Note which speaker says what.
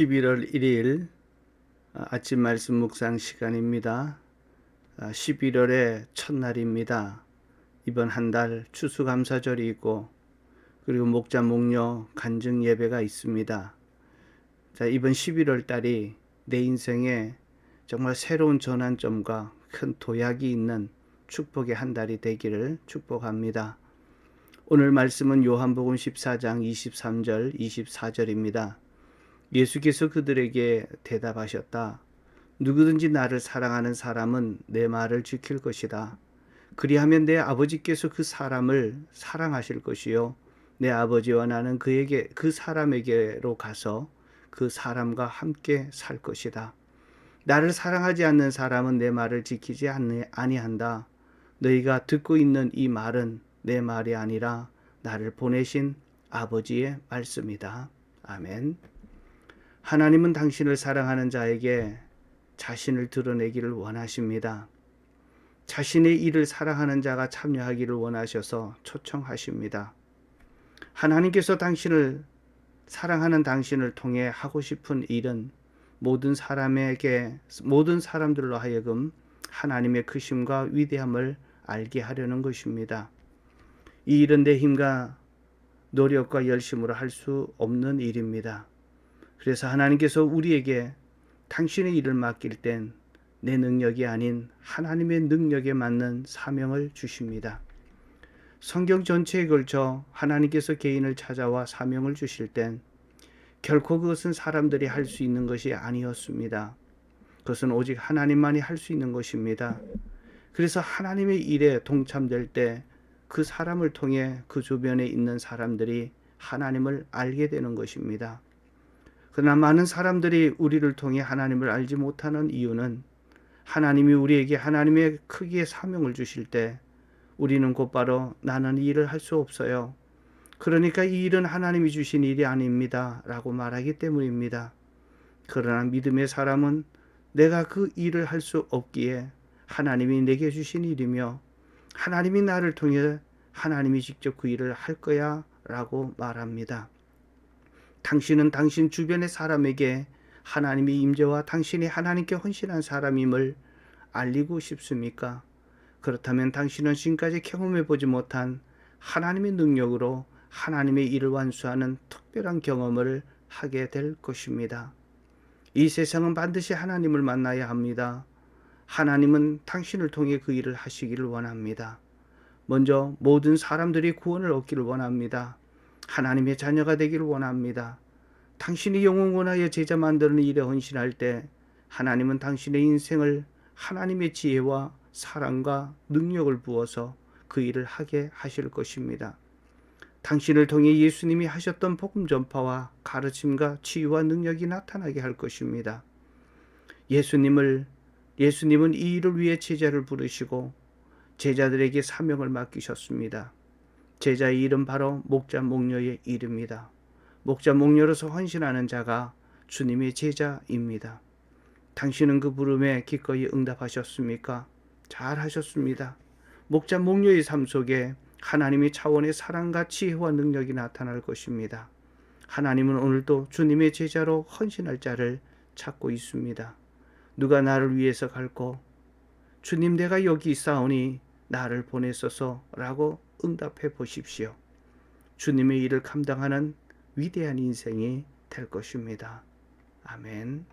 Speaker 1: 11월 1일 아침 말씀 묵상 시간입니다. 11월의 첫날입니다. 이번 한 달 추수감사절이 있고 그리고 목자 목녀 간증 예배가 있습니다. 자, 이번 11월 달이 내 인생에 정말 새로운 전환점과 큰 도약이 있는 축복의 한 달이 되기를 축복합니다. 오늘 말씀은 요한복음 14장 23절 24절입니다. 예수께서 그들에게 대답하셨다. 누구든지 나를 사랑하는 사람은 내 말을 지킬 것이다. 그리하면 내 아버지께서 그 사람을 사랑하실 것이요. 내 아버지와 나는 그에게 그 사람에게로 가서 그 사람과 함께 살 것이다. 나를 사랑하지 않는 사람은 내 말을 지키지 아니한다. 너희가 듣고 있는 이 말은 내 말이 아니라 나를 보내신 아버지의 말씀이다. 아멘. 하나님은 당신을 사랑하는 자에게 자신을 드러내기를 원하십니다. 자신의 일을 사랑하는 자가 참여하기를 원하셔서 초청하십니다. 하나님께서 당신을 사랑하는 당신을 통해 하고 싶은 일은 모든 사람에게 모든 사람들로 하여금 하나님의 크심과 위대함을 알게 하려는 것입니다. 이 일은 내 힘과 노력과 열심으로 할 수 없는 일입니다. 그래서 하나님께서 우리에게 당신의 일을 맡길 땐 내 능력이 아닌 하나님의 능력에 맞는 사명을 주십니다. 성경 전체에 걸쳐 하나님께서 개인을 찾아와 사명을 주실 땐 결코 그것은 사람들이 할 수 있는 것이 아니었습니다. 그것은 오직 하나님만이 할 수 있는 것입니다. 그래서 하나님의 일에 동참될 때 그 사람을 통해 그 주변에 있는 사람들이 하나님을 알게 되는 것입니다. 그러나 많은 사람들이 우리를 통해 하나님을 알지 못하는 이유는 하나님이 우리에게 하나님의 크기의 사명을 주실 때 우리는 곧바로 나는 이 일을 할 수 없어요. 그러니까 이 일은 하나님이 주신 일이 아닙니다. 라고 말하기 때문입니다. 그러나 믿음의 사람은 내가 그 일을 할 수 없기에 하나님이 내게 주신 일이며 하나님이 나를 통해 하나님이 직접 그 일을 할 거야 라고 말합니다. 당신은 당신 주변의 사람에게 하나님의 임재와 당신이 하나님께 헌신한 사람임을 알리고 싶습니까? 그렇다면 당신은 지금까지 경험해 보지 못한 하나님의 능력으로 하나님의 일을 완수하는 특별한 경험을 하게 될 것입니다. 이 세상은 반드시 하나님을 만나야 합니다. 하나님은 당신을 통해 그 일을 하시기를 원합니다. 먼저 모든 사람들이 구원을 얻기를 원합니다. 하나님의 자녀가 되기를 원합니다. 당신이 영원하여 제자 만드는 일에 헌신할 때 하나님은 당신의 인생을 하나님의 지혜와 사랑과 능력을 부어서 그 일을 하게 하실 것입니다. 당신을 통해 예수님이 하셨던 복음 전파와 가르침과 치유와 능력이 나타나게 할 것입니다. 예수님을 예수님은 이 일을 위해 제자를 부르시고 제자들에게 사명을 맡기셨습니다. 제자의 이름 바로 목자 목녀의 이름입니다. 목자 목녀로서 헌신하는 자가 주님의 제자입니다. 당신은 그 부름에 기꺼이 응답하셨습니까? 잘 하셨습니다. 목자 목녀의 삶 속에 하나님의 차원의 사랑과 지혜와 능력이 나타날 것입니다. 하나님은 오늘도 주님의 제자로 헌신할 자를 찾고 있습니다. 누가 나를 위해서 갈고 주님 내가 여기 있사오니 나를 보내소서라고 응답해 보십시오. 주님의 일을 감당하는 위대한 인생이 될 것입니다. 아멘.